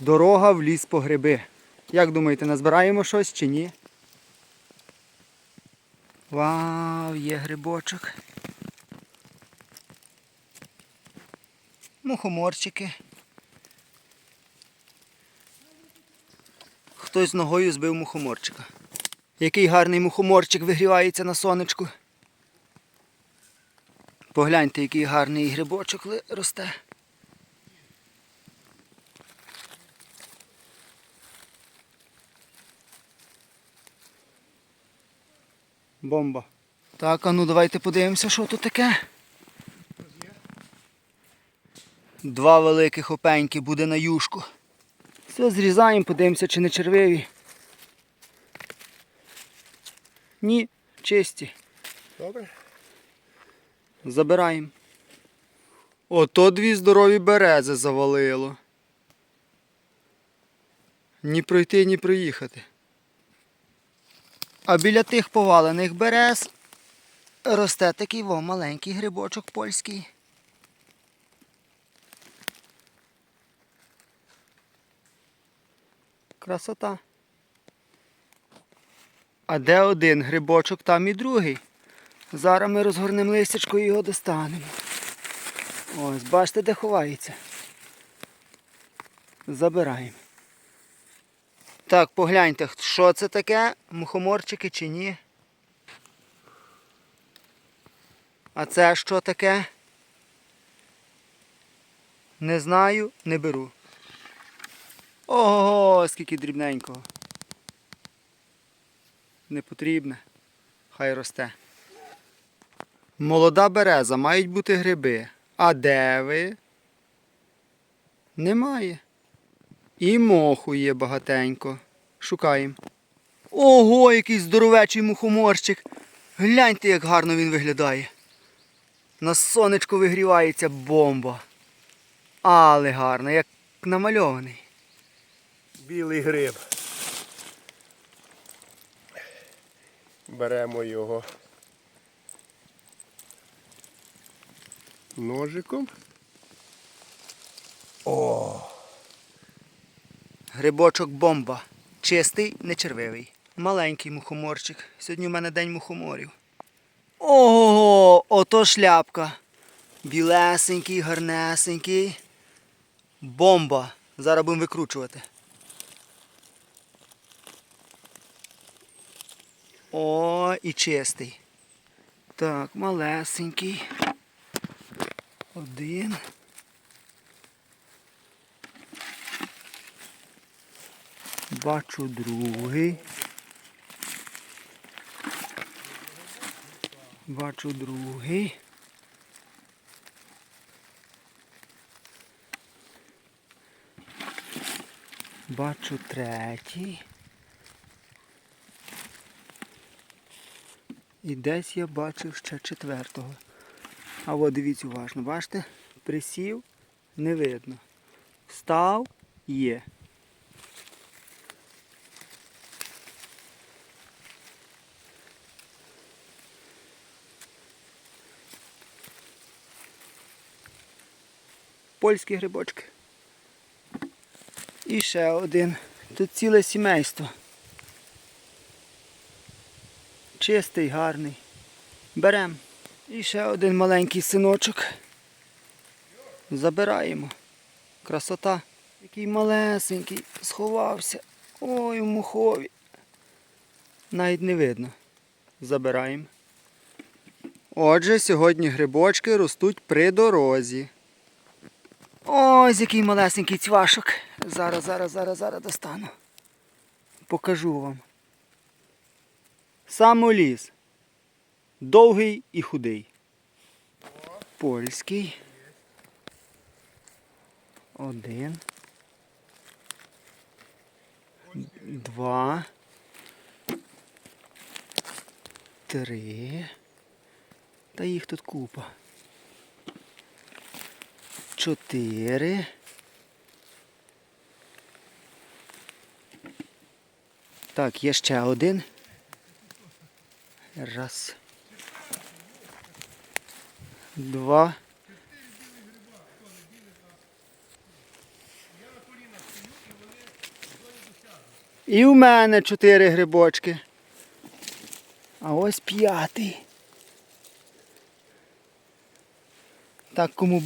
Дорога в ліс по гриби. Як думаєте, назбираємо щось чи ні? Вау, є грибочок. Мухоморчики. Хтось ногою збив мухоморчика. Який гарний мухоморчик вигрівається на сонечку. Погляньте, який гарний грибочок росте. Бомба. Так, а ну давайте подивимося, що тут таке. Два великих опеньки буде на юшку. Все, зрізаємо, подивимося, чи не червиві. Ні, чисті. Добре. Забираємо. Ото дві здорові берези завалило. Ні пройти, ні проїхати. А біля тих повалених берез росте такий во маленький грибочок польський. Красота. А де один грибочок, там і другий. Зараз ми розгорнемо листячко і його достанемо. Ось, бачите, де ховається. Забираємо. Так, погляньте, що це таке? Мухоморчики чи ні? А це що таке? Не знаю, не беру. Ого, скільки дрібненького. Не потрібне. Хай росте. Молода береза, мають бути гриби. А де ви? Немає. І моху є багатенько. Шукаємо. Ого, який здоровечий мухоморчик. Гляньте, як гарно він виглядає. На сонечко вигрівається бомба. Але гарно, як намальований. Білий гриб. Беремо його ножиком. О, Грибочок бомба. Чистий, не червивий. Маленький мухоморчик. Сьогодні у мене день мухоморів. Ого, ото шляпка. Білесенький, гарнесенький. Бомба. Зараз будемо викручувати. О, і чистий. Так, малесенький. Один. Бачу другий. Бачу другий. Бачу третій. І десь я бачив ще четвертого. А от дивіться уважно, бачите? Присів, не видно. Встав, є. Польські грибочки. І ще один. Тут ціле сімейство. Чистий, гарний. Берем. І ще один маленький синочок. Забираємо. Красота. Який малесенький, сховався. Ой, в мухові. Навіть не видно. Забираємо. Отже, сьогодні грибочки ростуть при дорозі. Ось який малесенький цвашок. Зараз, зараз, зараз, зараз достану. Покажу вам. Самоліс. Довгий і худий. Польський. Один. Два. Три. Та їх тут купа. Чотири. Так, є ще один. Раз. Два. І в мене чотири грибочки. А ось п'ятий. Так, кому.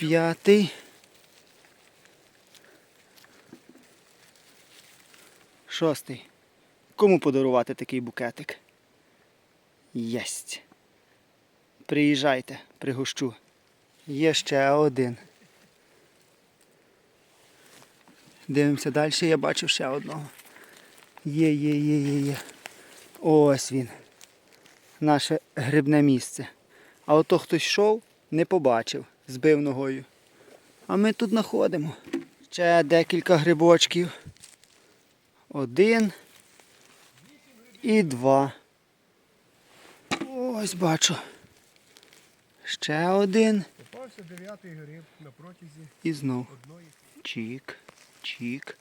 П'ятий. Шостий. Кому подарувати такий букетик? Єсть. Приїжджайте, пригощу. Є ще один. Дивимося далі, я бачив ще одного. Є, є, є, є, є. Ось він. Наше грибне місце. А ото хтось йшов, не побачив, збив ногою. А ми тут знаходимо. Ще декілька грибочків. Один і два. Ось бачу. Ще один Попався дев'ятий гриб на протязі і знов. одної. Чік, чік,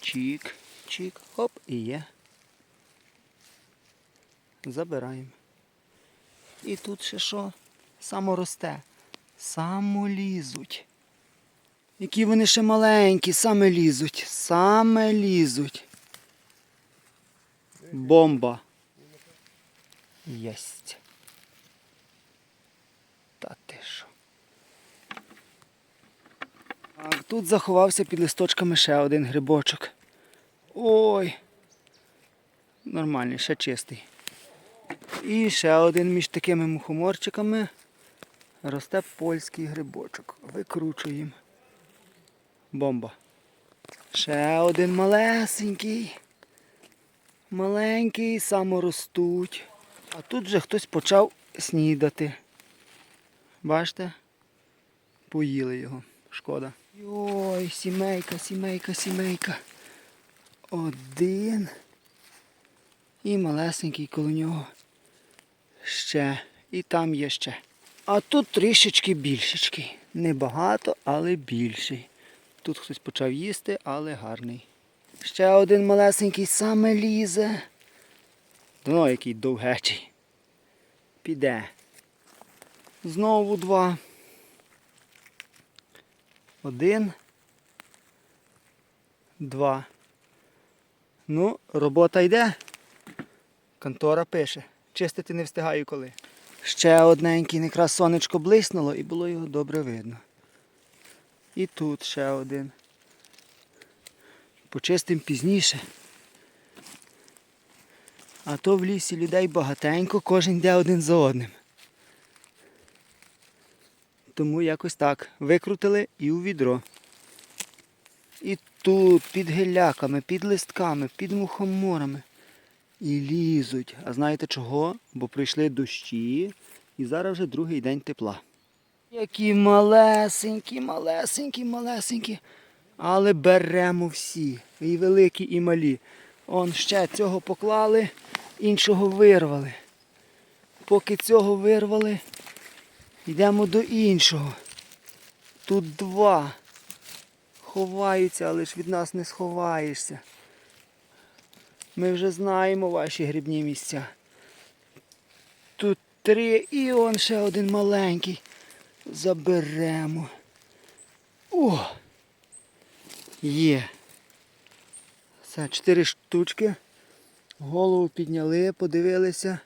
чік, чік. Хоп, і є. Забираємо. І тут ще що? Само росте. Само лізуть. Які вони ще маленькі, саме лізуть. Саме лізуть. Бомба. Єсть. Та ти що? Тут заховався під листочками ще один грибочок. Ой. Нормальний, ще чистий. І ще один між такими мухоморчиками росте польський грибочок. Викручуємо. Бомба. Ще один малесенький. Маленький, саморостуть. А тут вже хтось почав снідати. Бачите? Поїли його. Шкода. Ой, сімейка, сімейка, сімейка. Один. І малесенький коло нього. Ще. І там є ще. А тут трішечки більшечки. Небагато, але більший. Тут хтось почав їсти, але гарний. Ще один малесенький саме лізе. Ну, який довгечий. Піде. Знову два. Один. Два. Ну, робота йде. Контора пише. Чистити не встигаю коли. Ще одненький, якраз сонечко блиснуло і було його добре видно. І тут ще один. Почистим пізніше. А то в лісі людей багатенько, кожен йде один за одним. Тому якось так. Викрутили і у відро. І тут, під гіляками, під листками, під мухоморами. І лізуть. А знаєте чого? Бо прийшли дощі і зараз вже другий день тепла. Які малесенькі, малесенькі, малесенькі. Але беремо всі. І великі, і малі. Он ще цього поклали, іншого вирвали. Поки цього вирвали, йдемо до іншого. Тут два. Ховаються, але ж від нас не сховаєшся. Ми вже знаємо ваші грибні місця. Тут три і он ще один маленький. Заберемо. О! Є. Все, чотири штучки. Голову підняли, подивилися.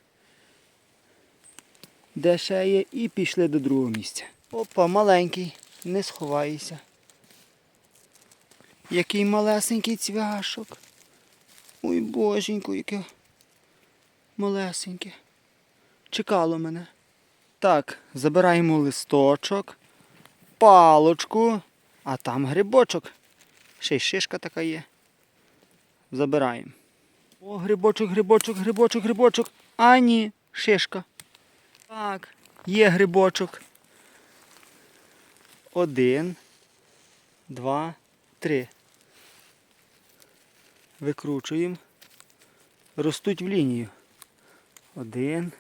Де ще є, і пішли до другого місця. Опа, маленький, не сховайся. Який малесенький цвяшок. Ой, боженько, яке малесеньке. Чекало мене. Так, забираємо листочок, палочку, а там грибочок. Ще й шишка така є. Забираємо. О, грибочок, грибочок, грибочок, грибочок. А ні, шишка. Так, є грибочок. Один, два, три. Викручуємо. Ростуть в лінію. Один.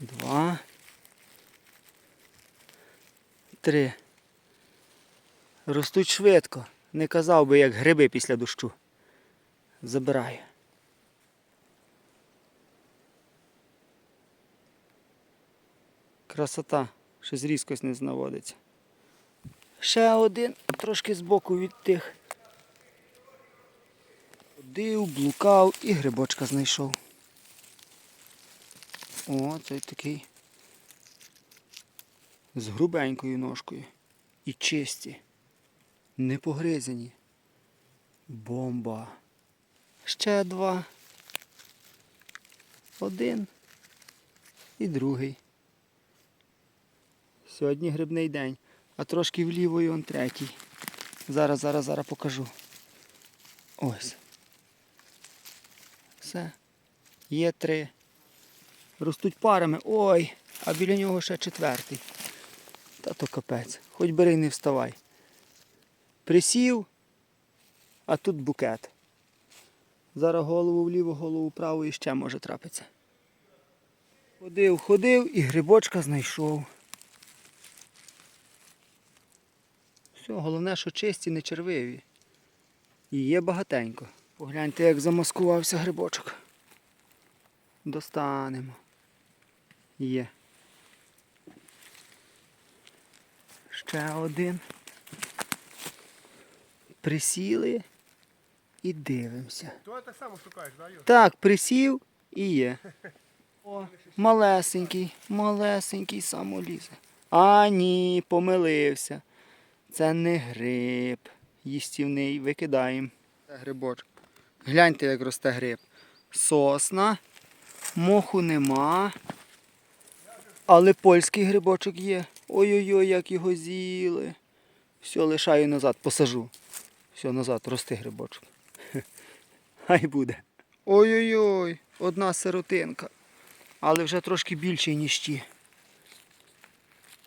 Два. Три. Ростуть швидко. Не казав би, як гриби після дощу. Забираю. Красота. Щось різкость не знаводиться. Ще один трошки збоку від тих Ходив, блукав і грибочка знайшов. О, цей такий. З грубенькою ножкою. І чисті. Не погризані. Бомба. Ще два. Один. І другий. Сьогодні грибний день, а трошки вліво і он третій. Зараз, зараз, зараз покажу. Ось. Все. Є три. Ростуть парами. Ой, а біля нього ще четвертий. Та то капець. Хоч бери й не вставай. Присів, а тут букет. Зараз голову вліво, голову вправо і ще може трапитися. Ходив, ходив і грибочка знайшов. Все, головне, що чисті, не червиві. І є багатенько. Погляньте, як замаскувався грибочок. Достанемо. Є. Ще один. Присіли і дивимося. То так само шукаєш, да, Юр? Так, присів і є. О, малесенький, малесенький самолізе. А ні, помилився. Це не гриб. Їстівний, викидаємо. Це грибочок. Гляньте, як росте гриб. Сосна, моху нема. Але польський грибочок є. Ой-ой-ой, як його з'їли. Все, лишаю назад, посажу. Все, назад, рости грибочок. Хай буде. Ой-ой-ой, одна сиротинка. Але вже трошки більший, ніж ті.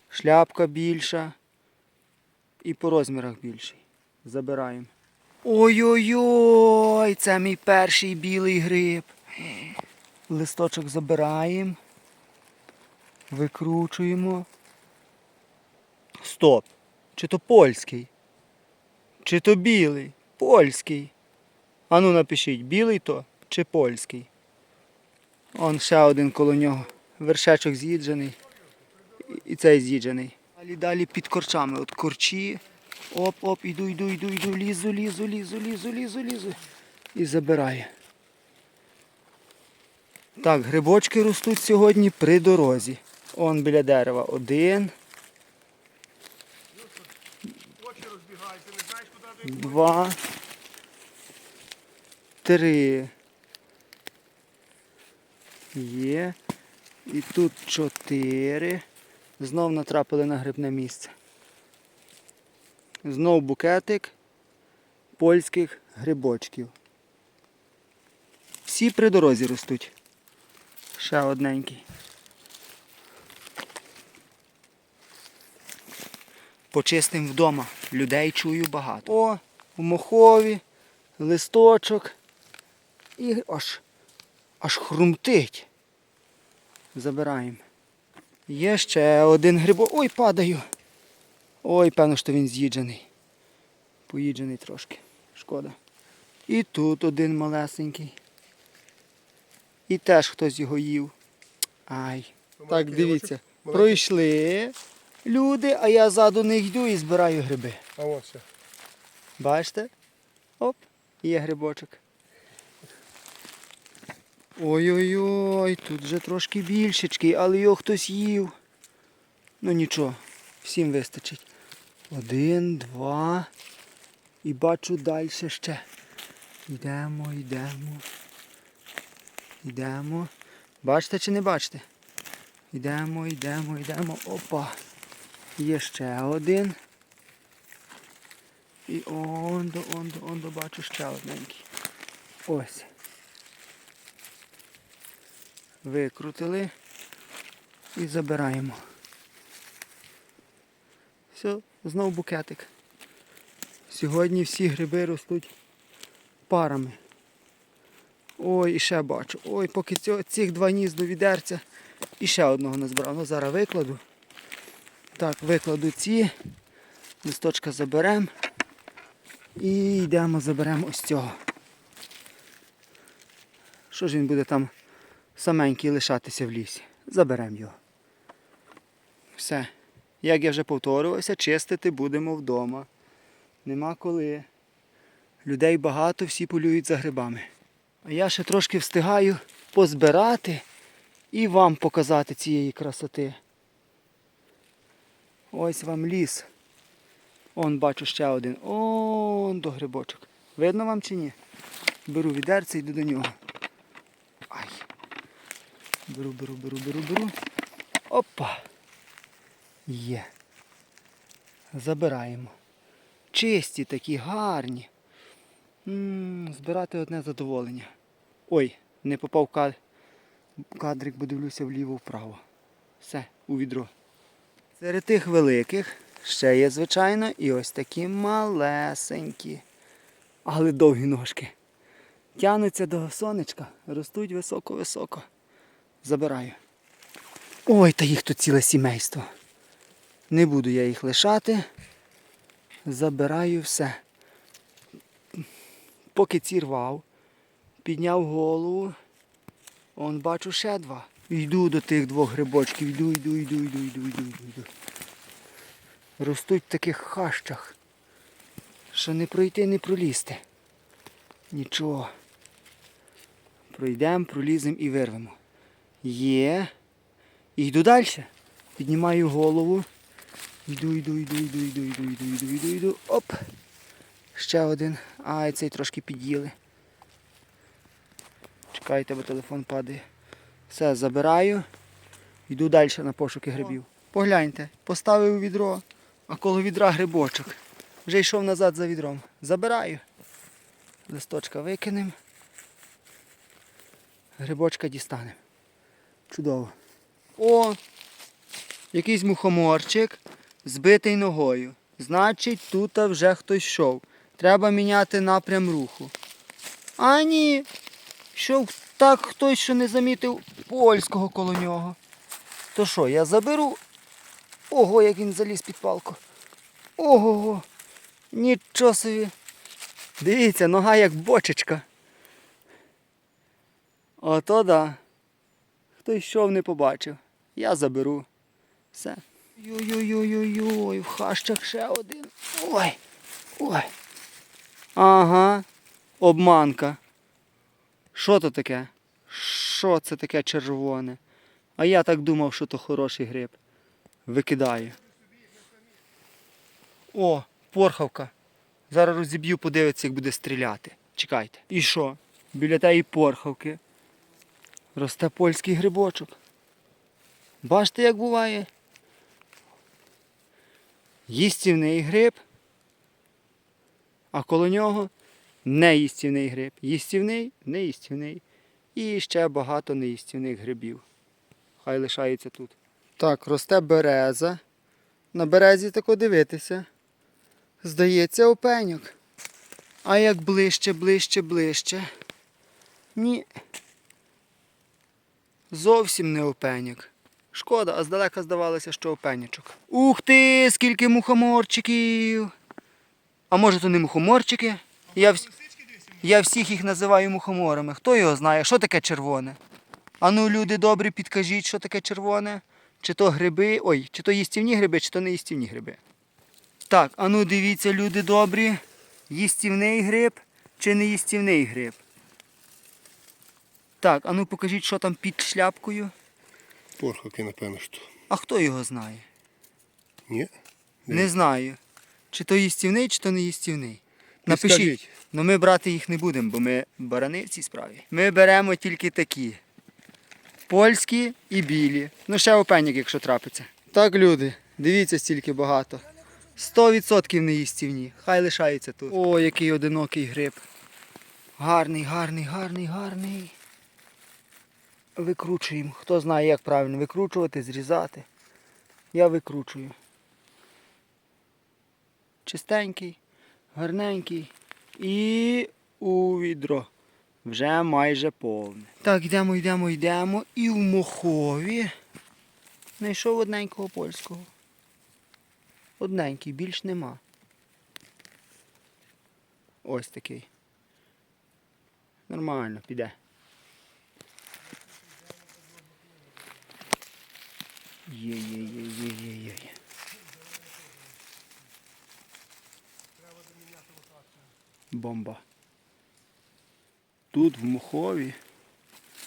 Шляпка більша. І по розмірах більший. Забираємо. Ой-ой-ой, це мій перший білий гриб. Листочок забираємо. Викручуємо. Стоп. Чи то польський? Чи то білий? Польський. Ану напишіть, білий то чи польський. Он ще один коло нього. Вершечок з'їджений. І- цей з'їджений. Далі далі під корчами. От корчі. Оп, оп, іду, йду, йду, йду, лізу, лізу, лізу, лізу, лізу, лізу. І забирає. Так, грибочки ростуть сьогодні при дорозі. Он біля дерева один, два, три. Є. І тут чотири. Знов натрапили на грибне місце. Знов букетик польських грибочків. Всі при дорозі ростуть. Ще одненький. Почистим вдома. Людей чую багато. О, в мохові, листочок. І аж, аж хрумтить. Забираємо. Є ще один грибок. Ой, падаю. Ой, певно, що він з'їджений. Поїджений трошки. Шкода. І тут один малесенький. І теж хтось його їв. Ай. Так, дивіться. Пройшли люди, а я ззаду них йду і збираю гриби. А ще. Бачите? Оп, є грибочок. Ой-ой-ой, тут вже трошки більшечки, але його хтось їв. Ну нічого, всім вистачить. Один, два. І бачу далі ще. Йдемо, йдемо. Йдемо. Бачите чи не бачите? Йдемо, йдемо, йдемо. Опа. Є ще один. І ондо, ондо, ондо бачу ще одненький. Ось. Викрутили і забираємо. Все, знов букетик. Сьогодні всі гриби ростуть парами. Ой, і ще бачу. Ой, поки цього, цих два ніс до і ще одного назбирав. Ну зараз викладу. Так, викладу ці. Листочка заберемо. І йдемо, заберемо ось цього. Що ж він буде там саменький лишатися в лісі? Заберемо його. Все. Як я вже повторювався, чистити будемо вдома. Нема коли. Людей багато, всі полюють за грибами. А я ще трошки встигаю позбирати і вам показати цієї красоти. Ось вам ліс. Он бачу ще один. Он до грибочок. Видно вам чи ні? Беру відерце і йду до нього. Ай. Беру, беру, беру, беру, беру. Опа. Є. Забираємо. Чисті такі, гарні. м збирати одне задоволення. Ой, не попав кад... кадрик, бо дивлюся вліво-вправо. Все, у відро. Серед тих великих ще є, звичайно, і ось такі малесенькі, але довгі ножки. Тянуться до сонечка, ростуть високо-високо. Забираю. Ой, та їх тут ціле сімейство. Не буду я їх лишати. Забираю все. Поки ці рвав, підняв голову. Он бачу ще два. Йду до тих двох грибочків, йду, йду, йду, йду, йду, йду, йду. Ростуть в таких хащах, що не пройти, не пролізти. Нічого. Пройдемо, проліземо і вирвемо. Є. І йду далі. Піднімаю голову. Йду, йду, йду, йду, йду, йду, йду, йду, йду, йду. Оп. Ще один. Ай, цей трошки під'їли. Чекайте, бо телефон падає. Все, забираю. Йду далі на пошуки грибів. Погляньте, поставив відро, а коло відра грибочок. Вже йшов назад за відром. Забираю. Листочка викинемо. Грибочка дістанемо. Чудово. О! Якийсь мухоморчик збитий ногою. Значить, тут вже хтось йшов. Треба міняти напрям руху. А ні. Йшов так хтось, що не замітив польського коло нього. То що, я заберу? Ого, як він заліз під палку. Ого. Нічого собі. Дивіться, нога як бочечка. Ото да. Хто йшов, не побачив. Я заберу. Все. Йой-йой-йой-йой, в хащах ще один. Ой. Ой. Ага. Обманка. Що то таке? Що це таке червоне? А я так думав, що то хороший гриб. Викидаю. О, порхавка. Зараз розіб'ю, подивиться, як буде стріляти. Чекайте. І що? Біля тієї порхавки росте польський грибочок. Бачите, як буває? Їстівний гриб, а коло нього неїстівний гриб. Їстівний, неїстівний. І ще багато неїстівних грибів. Хай лишається тут. Так, росте береза. На березі тако дивитися. Здається, опеньок. А як ближче, ближче, ближче. Ні. Зовсім не опеньок. Шкода, а здалека здавалося, що опенячок. Ух ти, скільки мухоморчиків! А може то не мухоморчики? Я, вс... Я всіх їх називаю мухоморами. Хто його знає, що таке червоне? Ану, люди добрі, підкажіть, що таке червоне. Чи то гриби, ой, чи то їстівні гриби, чи то не їстівні гриби. Так, ану дивіться, люди добрі. Їстівний гриб чи не їстівний гриб? Так, ану покажіть, що там під шляпкою. Порхавки, напевно, що. А хто його знає? Ні? Не знаю. Чи то їстівний, чи то не їстівний. Напишіть. Ну ми брати їх не будемо, бо ми барани в цій справі. Ми беремо тільки такі. Польські і білі. Ну ще опеньок, якщо трапиться. Так, люди, дивіться, стільки багато. 100% не їстівні. Хай лишаються тут. О, який одинокий гриб. Гарний, гарний, гарний, гарний. Викручуємо. Хто знає, як правильно викручувати, зрізати. Я викручую. Чистенький, гарненький. І у відро. Вже майже повне. Так, йдемо, йдемо, йдемо. І в Мохові знайшов одненького польського. Одненький, більш нема. Ось такий. Нормально, піде. Є, є, є, є, є, є, є. Бомба. Тут в Мухові,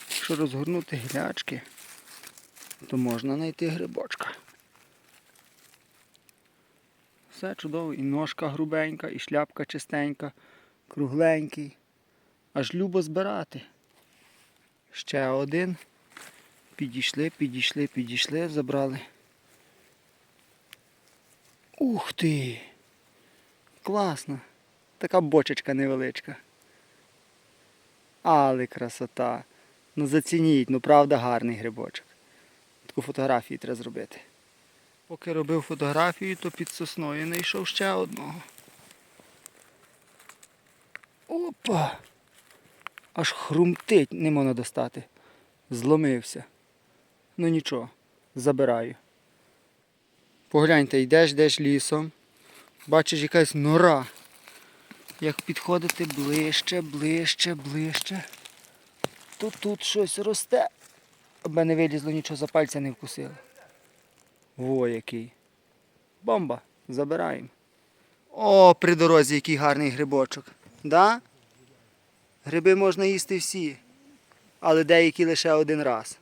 якщо розгорнути глячки, то можна знайти грибочка. Все чудово, і ножка грубенька, і шляпка чистенька, кругленький. Аж любо збирати. Ще один. Підійшли, підійшли, підійшли, забрали. Ух ти! Класно. Така бочечка невеличка. Але красота. Ну зацініть, ну правда гарний грибочок. Таку фотографію треба зробити. Поки робив фотографію, то під сосною знайшов ще одного. Опа! Аж хрумтить, не можна достати. Зломився. Ну нічого, забираю. Погляньте, йдеш, йдеш лісом. Бачиш якась нора. Як підходити ближче, ближче, ближче. То тут щось росте. Аби не вилізло, нічого за пальця не вкусило. Во який. Бомба. Забираємо. О, при дорозі який гарний грибочок. Да? Гриби можна їсти всі, але деякі лише один раз.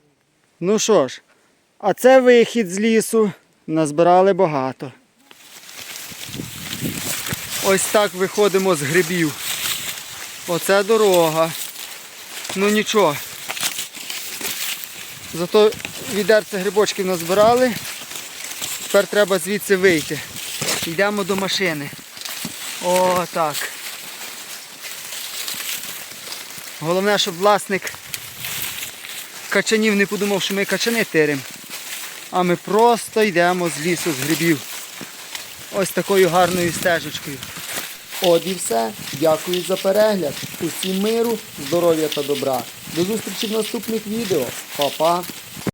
Ну що ж, а це вихід з лісу. Назбирали багато. Ось так виходимо з грибів. Оце дорога. Ну нічого. Зато відерце грибочків назбирали. Тепер треба звідси вийти. Йдемо до машини. О, так. Головне, щоб власник качанів не подумав, що ми качани тиримо. А ми просто йдемо з лісу з грибів. Ось такою гарною стежечкою. От і все. Дякую за перегляд. Усім миру, здоров'я та добра. До зустрічі в наступних відео. Па-па.